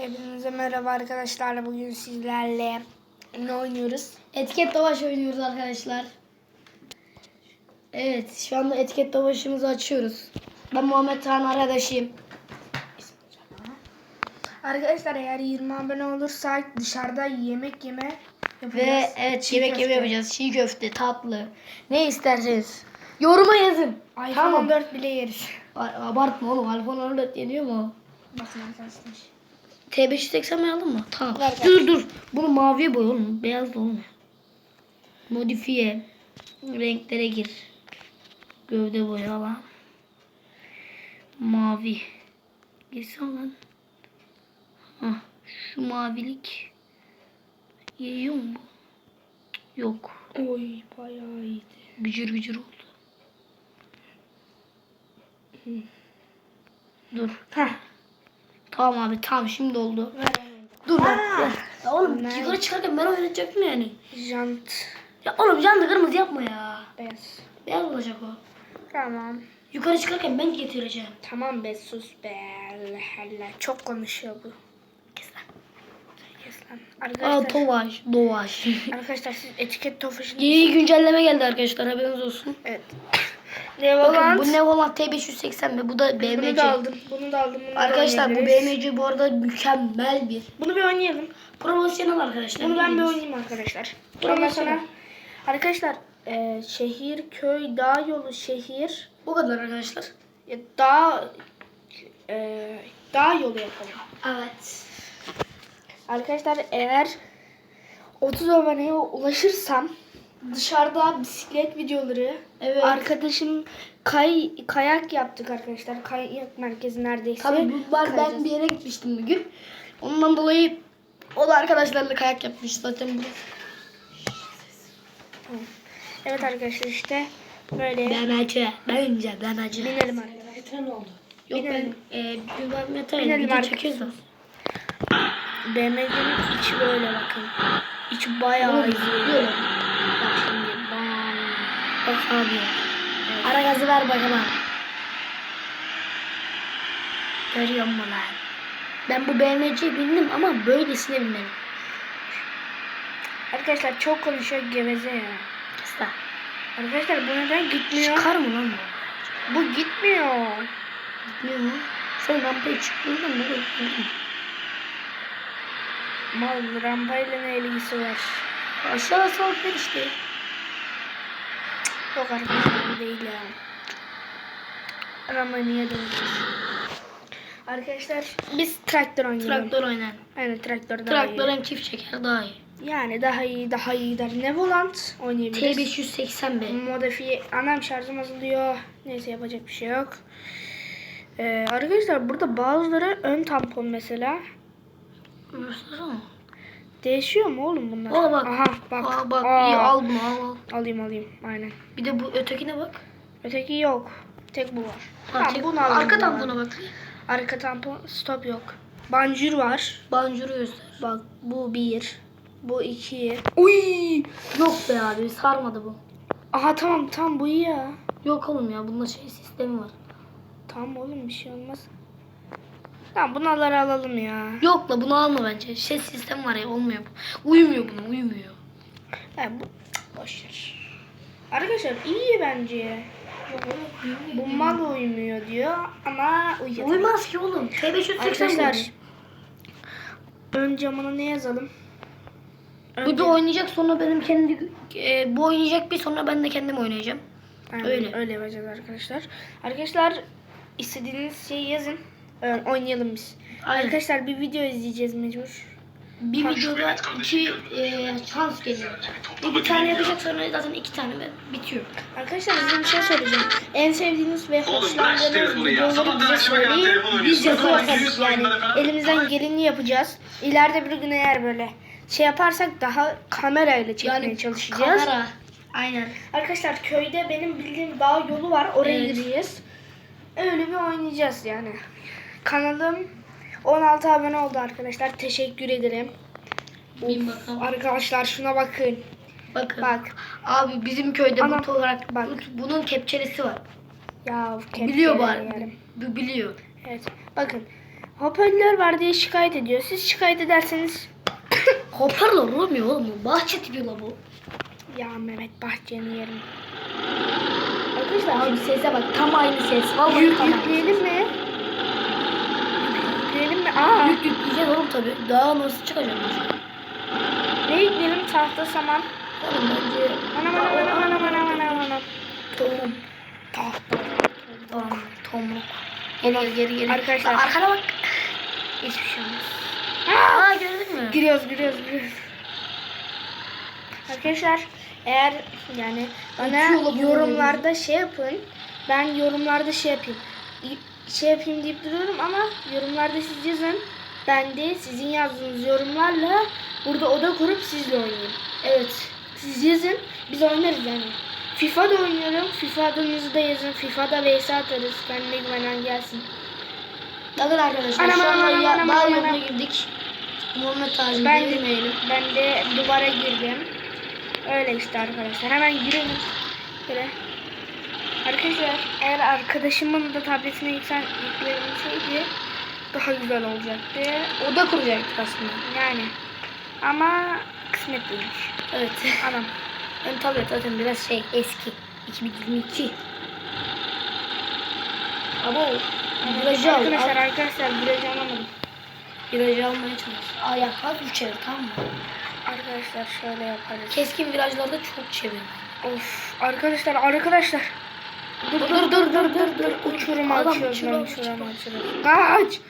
Hepinize merhaba arkadaşlar. Bugün sizlerle ne oynuyoruz? Etiket Davaş oynuyoruz arkadaşlar. Evet şu anda etiket Davaş'ımızı açıyoruz. Ben Muhammed Tan arkadaşıyım. Arkadaşlar eğer 20 abone olursak dışarıda yemek yeme yapacağız. Ve evet Çiğ yemek köfte. yeme yapacağız. Çiğ köfte, tatlı. Ne isterseniz. Yoruma yazın. iPhone Tamam. 14 bile yeriz. Abartma oğlum. iPhone 14 yeniyor mu? Bakın arkadaşlar. T580 mi aldın mı? Tamam. Ver, dur dur. Bunu maviye boy oğlum. Beyaz da olmuyor. Modifiye. Renklere gir. Gövde boya alan. Mavi. Girsen lan. Hah, şu mavilik. Yiyor mu Yok. Oy bayağı iyiydi. Gücür gücür oldu. Dur. Heh. Tamam abi tamam şimdi oldu. Ver. Dur. Aa. Ya, oğlum Nice. yukarı çıkarken ben oynatacaktım yani. Jant. Ya oğlum canlı kırmızı yapma ya. Beyaz. Beyaz olacak o. Tamam. Yukarı çıkarken ben getireceğim. Tamam be sus be. Allah Allah. Çok konuşuyor bu. Kes lan. Kes lan. Aa Arkadaşlar, Tovaş. Doğaş. arkadaşlar siz etiket tofaşını... İyi güncelleme geldi arkadaşlar haberiniz olsun. Evet. Bakın Nevalant. bu Nevolant T580 ve bu da Bunu BMC. da aldım. Bunu da aldım. Bunu da Arkadaşlar bu oynayabiliriz. BMC bu arada mükemmel bir Bunu bir oynayalım. profesyonel arkadaşlar. Bunu ben bir bildiğiniz. oynayayım arkadaşlar. Bunu Ondan sonra sana- arkadaşlar e, şehir, köy, dağ yolu, şehir, Bu kadar arkadaşlar. e, dağ e, dağ yolu yapalım. Evet. Arkadaşlar eğer 30 aboneye ulaşırsam dışarıda bisiklet videoları Evet. arkadaşım kay kayak yaptık arkadaşlar. Kayak merkezi neredeyse. Tabii bunlar ben kayacağız. bir yere gitmiştim bugün. Ondan dolayı o da arkadaşlarla kayak yapmış zaten bu. Evet arkadaşlar işte böyle Ben acı. Bence ben acı. binelim arkadaşlar. Yok Binelim. ben e, bir ben metal Binelim video artık. çekiyoruz da. BMW'nin içi böyle bakın. İçi bayağı iyi. böyle. Bak şimdi bam. Bak abi. Ara gazı ver bakalım. Görüyor musun lan? Ben bu BMC'ye bindim ama böylesine binmedim. Arkadaşlar çok konuşuyor geveze ya. Kısa. Arkadaşlar bu neden gitmiyor? Çıkar mı lan bu? Bu gitmiyor. Gitmiyor mu? Sen rampaya çıktığında oluyor? Mal rampayla ne ilgisi var? Aşağı ver işte. Yok arkadaşlar bu değil ya. Rampaya niye döneceğiz? Arkadaşlar biz traktör oynayalım. Traktör oynar. Aynen traktör daha Traktör iyi. hem çift çeker daha iyi. Yani daha iyi daha iyi der. Ne volant oynayabiliriz. T580B. Modifiye anam şarjım azalıyor. Neyse yapacak bir şey yok. Ee, arkadaşlar burada bazıları ön tampon mesela. Göstersene. Değişiyor mu oğlum bunlar? Aa bak. Aha bak. Aa bak Aa. iyi al bunu al al. Alayım alayım aynen. Bir de bu ötekine bak. Öteki yok. Tek bu var. Ha, Tamam, tek- bunu arka tampona bak. Arka tampon stop yok. Banjur var. Bancuru göster. Bak bu bir. Bu iki. Uy. Yok be abi sarmadı bu. Aha tamam tamam bu iyi ya. Yok oğlum ya bunda şey sistemi var. Tamam oğlum bir şey olmaz. Tamam bunları alalım ya. Yok la bunu alma bence. Şey sistemi var ya olmuyor bu. Uyumuyor buna uyumuyor. Ha, bu boş ver. Arkadaşlar iyi bence. Bu mal uyumuyor diyor ama uyuyor. Uymaz ki oğlum. T580 Arkadaşlar bu. ön camına ne yazalım? Bu Önce- da oynayacak sonra benim kendi e, bu oynayacak bir sonra ben de kendim oynayacağım. Aynen, öyle. öyle yapacağız arkadaşlar. Arkadaşlar istediğiniz şeyi yazın. Oynayalım biz. Aynen. Arkadaşlar bir video izleyeceğiz mecbur. Bir videoda iki e, şans geliyor. Bir tane yapacak sonra zaten iki tane ve bitiyor. Arkadaşlar size bir şey söyleyeceğim. En sevdiğiniz ve hoşlandığınız videoları bize söyleyin. telefon Biz Yüz yani. Elimizden geleni yapacağız. İleride bir gün eğer böyle şey yaparsak daha kamerayla çekmeye Yani çalışacağız. Kamera. Aynen. Arkadaşlar köyde benim bildiğim dağ yolu var. Oraya Evet. gireceğiz. Öyle bir oynayacağız yani. Kanalım 16 abone oldu arkadaşlar. Teşekkür ederim. Bin bakalım. Arkadaşlar şuna bakın. Bakın. Bak. Abi bizim köyde Ana, bu olarak bak. bu- bunun kepçelisi var. Ya Biliyor bari. Bu biliyor. Evet. Bakın. Hoparlör var diye şikayet ediyor. Siz şikayet ederseniz Hoparlör olmuyor oğlum. Bahçe tipi la bu. ya Mehmet Bahçe'nin yerim. Arkadaşlar abi sese bak. Tam aynı ses. Vallahi Yük, tam yükleyelim mi? Yükleyelim mi? Aa, Oğlum tabi. Daha nasıl çıkacak ne yükleyelim? Tahta saman. Oğlum bence... Anam anam anam anam anam anam anam. Tohum. Tahta. Tamam. Tomruk. Geri geri geri. Arkadaşlar. Arkana bak. Hiçbir şey olmaz. Aa gördün mü? Giriyoruz giriyoruz giriyoruz. Arkadaşlar eğer yani bana yorumlarda şey yapın. Ben yorumlarda şey yapayım. Şey yapayım deyip duruyorum ama yorumlarda siz yazın. Ben de sizin yazdığınız yorumlarla burada oda kurup sizle oynayayım. Evet. Siz yazın. Biz oynarız yani. FIFA'da oynuyorum. FIFA adınızı da yazın. FIFA'da vs atarız. Kendine güvenen gelsin. Bakın arkadaşlar Anam, şu anda anam, ya, anam, daha anam, yoluna girdik. Muhammed Tacım Ben devirmeyelim. ben de duvara girdim. Öyle işte arkadaşlar. Hemen girelim. Böyle. Arkadaşlar eğer arkadaşımın da tabletine yüklen yüklenseydi daha güzel olacaktı. Oda kuracaktık aslında. Yani. Ama kısmet değilmiş. Evet. Anam. Ben tablet zaten biraz şey eski. 2022. Abo. Virajı al. Arkadaşlar al. arkadaşlar virajı alamadım. Virajı almaya çalış. Ayak az üç çevir tamam mı? Arkadaşlar şöyle yaparız. Keskin virajlarda çok çevir. Of arkadaşlar arkadaşlar. Dur dur dur dur dur dur. Uçurum Adam açıyoruz uçurum, açıyoruz. Kaç.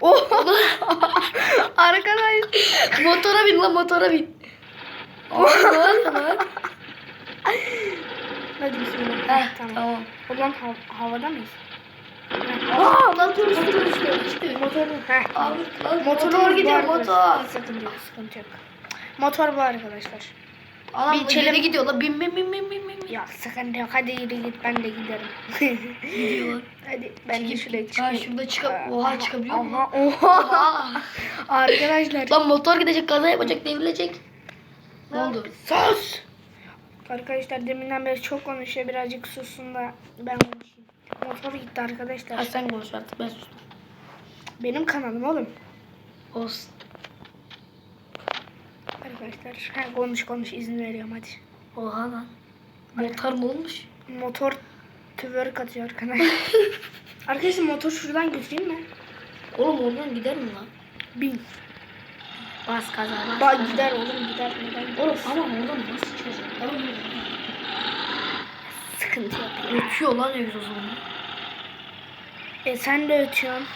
Oh. Arkadaş. motora bin lan motora bin. Lan. Hadi bismillah. Heh, tamam. tamam. Ulan hav- havada mıyız? Aa lan dur dur dur işte. Motoru. Heh. Abi motor bu gidiyor motor. Sıkıntı yok, sıkıntı yok. Motor bu arkadaşlar. Adam Bir bir çelim- çelim gidiyor la bin bin bin bin bin bin. Ya sıkıntı yok. Hadi yürü git ben de giderim. Gidiyor. Hadi ben de Çekip- şuraya Ha, çıkayım. şurada çıkıp oha çıkabiliyor mu? Oha oha. Arkadaşlar. Lan motor gidecek kaza yapacak devrilecek. Ne oldu? Sus. Arkadaşlar deminden beri çok konuşuyor. Birazcık sussun da ben konuşayım. Motor gitti arkadaşlar. Ha sen konuş artık ben sustum. Benim kanalım oğlum. Olsun. Arkadaşlar ha, konuş konuş izin veriyorum hadi. Oha lan. Motor mu olmuş? Motor twerk atıyor arkadaşlar. arkadaşlar motor şuradan götüreyim mi? Oğlum oradan gider mi lan? Bin. Bas kaza bas. Bak kaza. gider oğlum gider. Neden? Oğlum ama oradan nasıl çıkacak? Oğlum, Sıkıntı yok. Ötüyor lan egzozunu. E sen de ötüyorsun.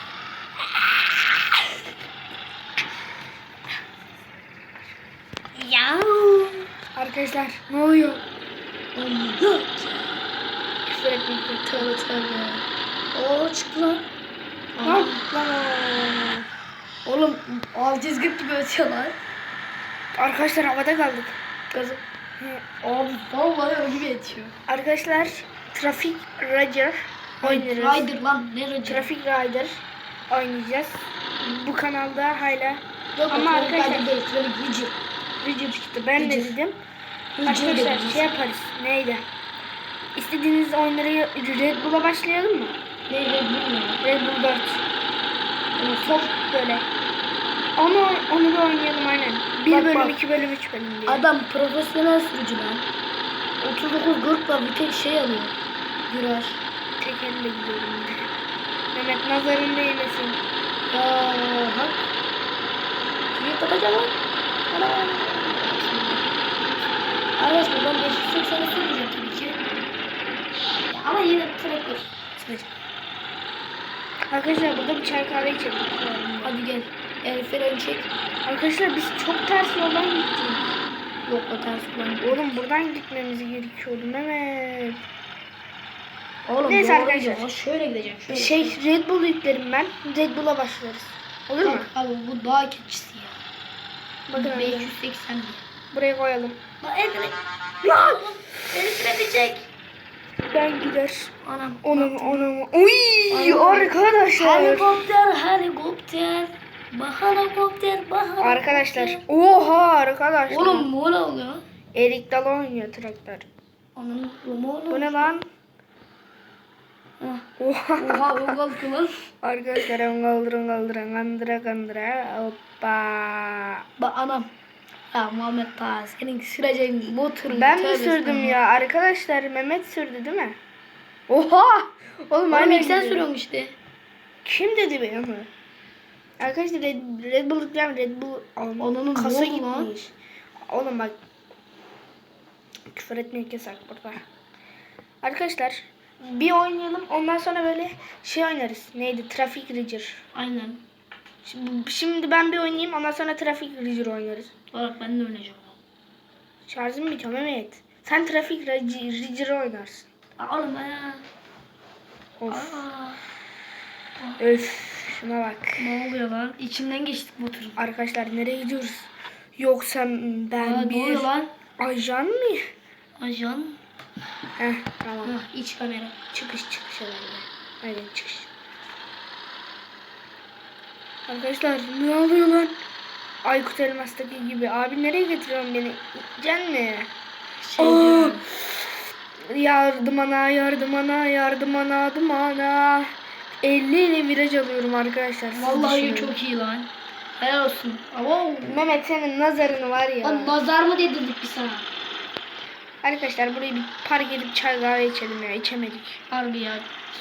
Ya. Arkadaşlar ne oluyor? Allah. Küfür etmek yok. Tövbe tövbe. Oo çıktı lan. Lan lan. Oğlum altız gibi ötüyorlar. Arkadaşlar havada kaldık. Gazı. Abi vallahi öyle gibi ötüyor. Arkadaşlar Traffic Rider oynarız. Rider lan ne Rider? Traffic Rider oynayacağız. Bu kanalda hala Yok, Ama arkadaşlar- arkadaşlar değil. Video çıktı. Ben de Rider. dedim. Arkadaşlar dediğimiz. şey yaparız. Neydi? İstediğiniz oyunları Red Bull'a başlayalım mı? Ne Red Bull ne? Red Bull 4. Yani top böyle. Onu onu da oynayalım aynen. Bir Bak, bölüm, bak. iki bölüm, üç bölüm diye. Adam profesyonel sürücü lan. 39 40'la bir tek şey alıyor. Viraj. Tek elle gidiyorum. Mehmet nazarın değmesin. Ya hak. Kimi kapacağım lan? Ana. Arkadaşlar ben 580'e sürmeyeceğim tabii ki. Ama yine de trakör sıkacağım. Arkadaşlar burada bir çay kahve içelim. Hadi gel. Yani falan çek. Arkadaşlar biz çok ters yoldan gittik. Yok o ters yoldan. Oğlum buradan gitmemiz gerekiyordu Mehmet. Oğlum, Neyse arkadaşlar. Gideceğim. Şöyle gideceğim. Şöyle şey Red Bull yüklerim ben. Red Bull'a başlarız. Olur Bak, mu? Abi bu daha keçisi ya. Bakın 581. Buraya koyalım. Freni. Lan! Beni çek. Ben gider. Anam. Onun onun. Uy arkadaşlar. Helikopter, helikopter. Bah helikopter, bah helikopter. Arkadaşlar. Oha arkadaşlar. Oğlum ne oluyor? Erik Dalı oynuyor traktör. Onun bu mu Bu ne lan? Oha. Oha o kalktı lan. Arkadaşlar ön kaldırın kaldırın kandıra kandıra hoppa. Bak anam. Ya Muhammed ta senin süreceğin motorun. Ben mi sürdüm ya? Arkadaşlar Mehmet sürdü değil mi? Oha! Oğlum Oğlum ilk sen sürüyorsun işte. Kim dedi beni? Arkadaşlar Red, Red Bull yüklem Red Bull ne kasa oldu lan? gitmiş. Oğlum bak küfür etmek yasak burada. Arkadaşlar bir oynayalım ondan sonra böyle şey oynarız. Neydi? Traffic Ranger. Aynen. Şimdi, şimdi ben bir oynayayım ondan sonra Traffic Ranger oynarız. Bak ben de oynayacağım. Şarjım bitiyor Mehmet. Sen Traffic Ranger oynarsın. Oğlum ya. Of. Aa, Öf. Şuna bak. ne oluyor lan? İçinden geçtik motorun. Arkadaşlar nereye gidiyoruz? Yoksa ben Aa, ne bir oluyor lan? ajan mı? Ajan. Heh tamam. Hah, iç kamera. Çıkış çıkış herhalde. Aynen çıkış. Arkadaşlar ne oluyor lan? Aykut Elmas'taki gibi. Abi nereye getiriyorsun beni? Can mi? Şey. Yardım ana, yardım ana, yardım ana, yardım ana. 50 ile viraj alıyorum arkadaşlar. Siz Vallahi düşünün. çok iyi lan. Helal olsun. Ama Mehmet senin nazarını var ya. Lan nazar mı dedirdik biz sana? Arkadaşlar burayı bir park edip çay kahve içelim ya. içemedik. Harbi ya.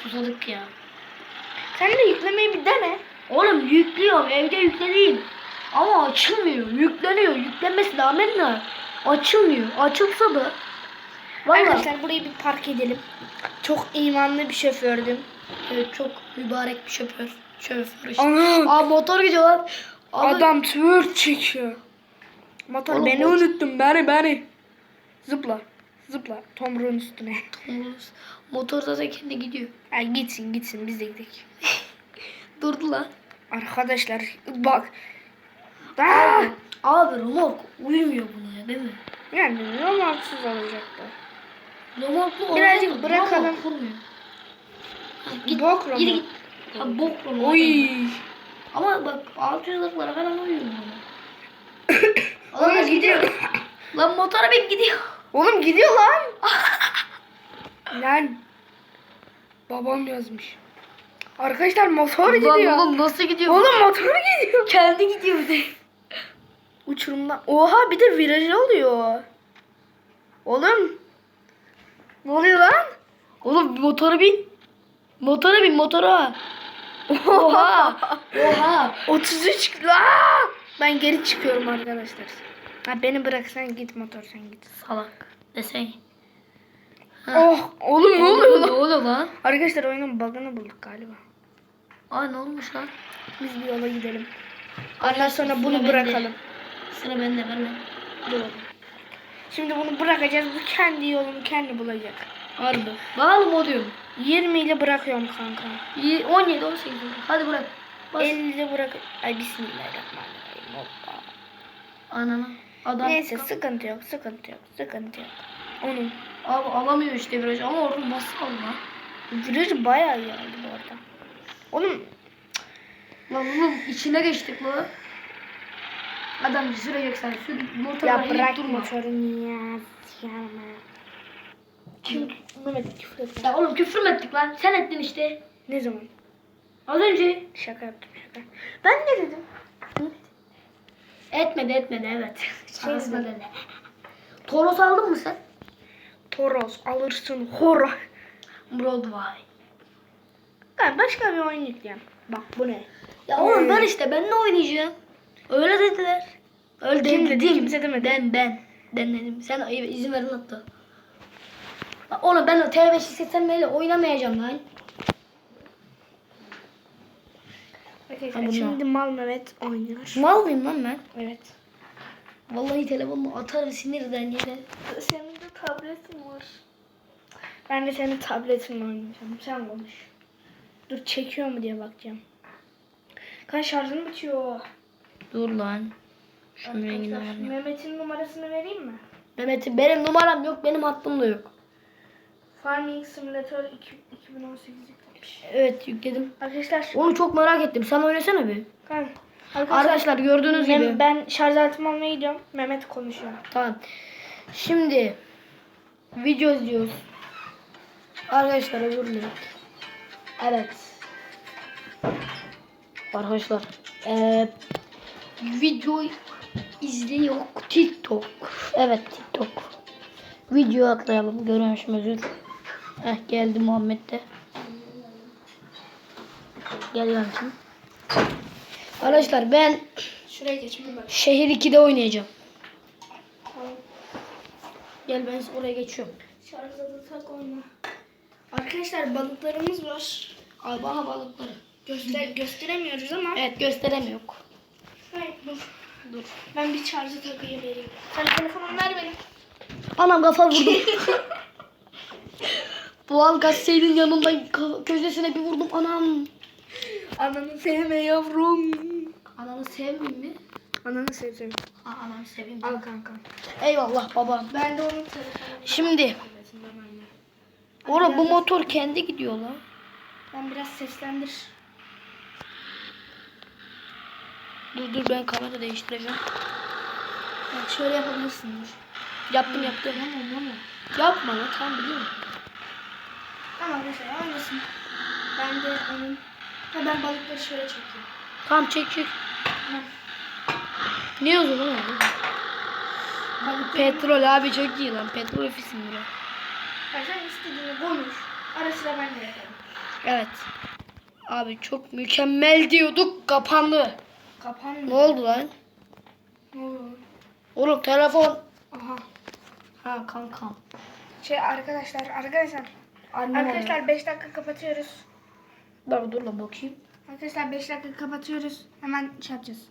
Susadık ya. Sen de yüklemeyi bir dene. Oğlum yüklüyorum. Evde yüklediğim. Ama açılmıyor. Yükleniyor. Yüklenmesi de amenna. Açılmıyor. Açılsa da. Vallahi. Arkadaşlar burayı bir park edelim. Çok imanlı bir şofördüm. Evet çok mübarek bir şoför. Şoför işte. Ana! Aa motor gidiyor lan. Abi, Adam twerk çekiyor. Motor Oğlum, beni o- unuttun beni beni. Zıpla. Zıpla. Tomruğun üstüne. Motor zaten kendi gidiyor. Ay gitsin gitsin biz de gidelim. Durdu lan. Arkadaşlar bak. Aa! Abi remork uyumuyor buna ya değil mi? Yani romansız olacaktı. Remorklu Birazcık olmaz da bırakalım. remork olmuyor. Ha, git, Bok git, remork. git. Ha, bok remork. Oy. Ama bak 600'lıklara falan uyuyor buna. Oğlum Lan gidiyor. Lan motora bin gidiyor. Oğlum gidiyor lan. lan. Babam yazmış. Arkadaşlar motor gidiyor. Lan oğlum nasıl gidiyor? Oğlum motor gidiyor. kendi gidiyor de. Uçurumdan. Oha bir de viraj oluyor. Oğlum. Ne oluyor lan? Oğlum motora bin. Motora bin motora. Oha. Oha. 33. Aa! Ben geri çıkıyorum arkadaşlar. Ha beni bıraksan git motor sen git. Salak. Desene. Oh oğlum ne oluyor Ne lan? oluyor lan? Arkadaşlar oyunun bug'ını bulduk galiba. Aa ne olmuş lan? Biz bir yola gidelim. Ondan sonra bunu bırakalım. bende. Sıra bende ben de. Dur. Şimdi bunu bırakacağız. Bu kendi yolunu kendi bulacak. Harbi. Bakalım o diyorum. 20 ile bırakıyorum kanka. İyi, 17 18. Hadi bırak. Bas. 50 ile bırak. Ay bismillahirrahmanirrahim. Hoppa. Anana. Adam. Neyse sıkıntı yok, sıkıntı yok, sıkıntı yok. Onun Abi alamıyor işte viraj ama orada nasıl alma? virajı bayağı iyi aldı bu arada. Oğlum Lan oğlum içine geçtik lan. Adam sürecek sen sür. Motorla ya bırak durma. motorunu ya. Yapma. Kim? Küfür etme. Ya oğlum küfür mü ettik lan? Sen ettin işte. Ne zaman? Az önce. Şaka yaptım şaka. Ben ne dedim? Etmedi etmedi evet. Şey dedi. Toros aldın mı sen? Toros alırsın hora. Broadway. Ben başka bir oyun yükleyeyim. Bak bu ne? Ya oğlum ben işte ben ne oynayacağım? Öyle dediler. Öyle Kim dedi? Kimse demedi. Ben ben. Ben dedim. Sen izin verin hatta. Bak Oğlum ben o T5'i seçenmeyle oynamayacağım lan. Arkadaşlar şimdi Mal Mehmet oynuyor. Mal mıyım lan ben? Evet. Vallahi telefonumu atarım sinirden yine. Senin de tabletin var. Ben de senin tabletinle oynayacağım. Sen konuş. Dur çekiyor mu diye bakacağım. Kan şarjın bitiyor. Dur lan. Şunun rengini Arkadaşlar. Mehmet'in numarasını vereyim mi? Mehmet'im benim numaram yok benim hattım da yok. Farming Simulator 2, 2018 yüklemiş. Evet yükledim. Arkadaşlar, Onu çok merak ettim. Sen oynasana bir. kan. Arkadaşlar gördüğünüz Mem- gibi. ben şarj aletimi almaya gidiyorum. Mehmet konuşuyor. Tamam. Şimdi video izliyoruz. Arkadaşlar özür dilerim. Evet. Arkadaşlar. Eee video izliyor TikTok. Evet TikTok. Video atlayalım. Görüşmüzür. Heh geldi Muhammed de. Gel yansın. Arkadaşlar ben Şuraya geçmem bak. şehir 2'de oynayacağım. Gel ben oraya geçiyorum. Şarjı tak oyna. Arkadaşlar balıklarımız var. Abi aha balıkları. Göster gösteremiyoruz ama. Evet gösteremiyor. Hayır, dur. Dur. Ben bir şarjı takayım vereyim. Sen telefonumu ver benim. Anam kafa vurdum. Doğal gaz şeyin yanından köşesine bir vurdum anam. Ananı sevme yavrum. Ananı sevmeyeyim mi? Ananı seveceğim. Aa, ananı seveyim. Al kanka. Eyvallah baba. Ben de onun telefonunu Şimdi oğlum bu motor kendi gidiyor lan. Ben biraz seslendir. Dur dur ben kamera değiştireceğim. Bak şöyle yapabilirsin dur. Yaptım yaptım. Tamam tamam. Yapma lan tamam biliyorum. Tamam mesela oynasın. Ben de onun... Ha ben balıkları şöyle çekeyim. Tamam çek çek. Tamam. Ne yazıyor lan orada? Balıkları... Petrol abi çok iyi lan. Petrol ofisi mi bura? Ha, sen istediğini konuş. Ara sıra ben de yaparım. Evet. Abi çok mükemmel diyorduk kapandı. Kapan Ne oldu lan? Ne oldu? Oğlum telefon. Aha. Ha kankam. Şey arkadaşlar arkadaşlar. Annem Arkadaşlar 5 dakika kapatıyoruz. Dur dur lan bakayım. Arkadaşlar 5 dakika kapatıyoruz. Hemen şey yapacağız.